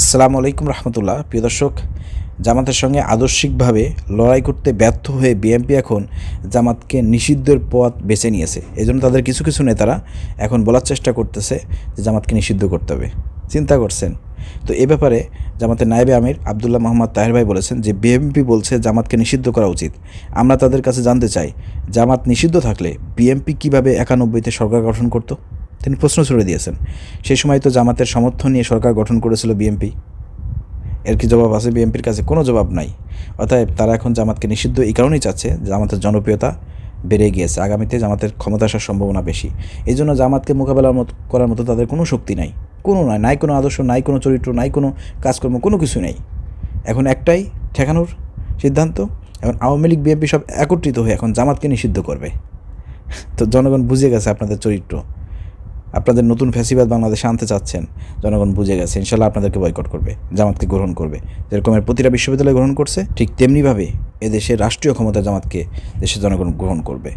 আসসালামু আলাইকুম রহমতুল্লাহ। প্রিয় দর্শক, জামাতের সঙ্গে আদর্শিকভাবে লড়াই করতে ব্যর্থ হয়ে বিএনপি এখন জামাতকে নিষিদ্ধের পথ বেছে নিয়েছে। এই জন্য তাদের কিছু কিছু নেতারা এখন বলার চেষ্টা করতেছে যে জামাতকে নিষিদ্ধ করতে হবে। চিন্তা করছেন? তো এ ব্যাপারে জামাতের নায়েবে আমির আবদুল্লাহ মোহাম্মদ তাহের ভাই বলেছেন যে বিএমপি বলছে জামাতকে নিষিদ্ধ করা উচিত। আমরা তাদের কাছে জানতে চাই, জামাত নিষিদ্ধ থাকলে বিএমপি কীভাবে একানব্বইতে সরকার গঠন করতো? তিনি প্রশ্ন ছুড়ে দিয়েছেন, সেই সময় তো জামাতের সমর্থন নিয়ে সরকার গঠন করেছিল বিএনপি। এর কি জবাব আছে? বিএনপির কাছে কোনো জবাব নাই। অতএব তারা এখন জামাতকে নিষিদ্ধ এই কারণেই চাচ্ছে জামাতের জনপ্রিয়তা বেড়ে গিয়েছে। আগামীতে জামাতের ক্ষমতা আসার সম্ভাবনা বেশি। এই জন্য জামাতকে মোকাবেলার মতো, করার মতো তাদের কোনো শক্তি নাই। কোনো নাই নাই কোনো আদর্শ, নাই কোনো চরিত্র, নাই কোনো কাজকর্ম, কোনো কিছু নেই। এখন একটাই ঠেকানোর সিদ্ধান্ত, এখন আওয়ামী লীগ, বিএনপি সব একত্রিত হয়ে এখন জামাতকে নিষিদ্ধ করবে। তো জনগণ বুঝে গেছে আপনাদের চরিত্র। আপনাদের নতুন ফ্যাসিবাদ বাংলাদেশে আনতে চাচ্ছেন, জনগণ বুঝে গেছে, ইনশাল্লাহ আপনাদেরকে বয়কট করবে, জামাতকে গ্রহণ করবে। যেরকমের প্রতিটা বিশ্ববিদ্যালয় গ্রহণ করছে, ঠিক তেমনিভাবে এদেশের রাষ্ট্রীয় ক্ষমতা জামাতকে দেশের জনগণ গ্রহণ করবে।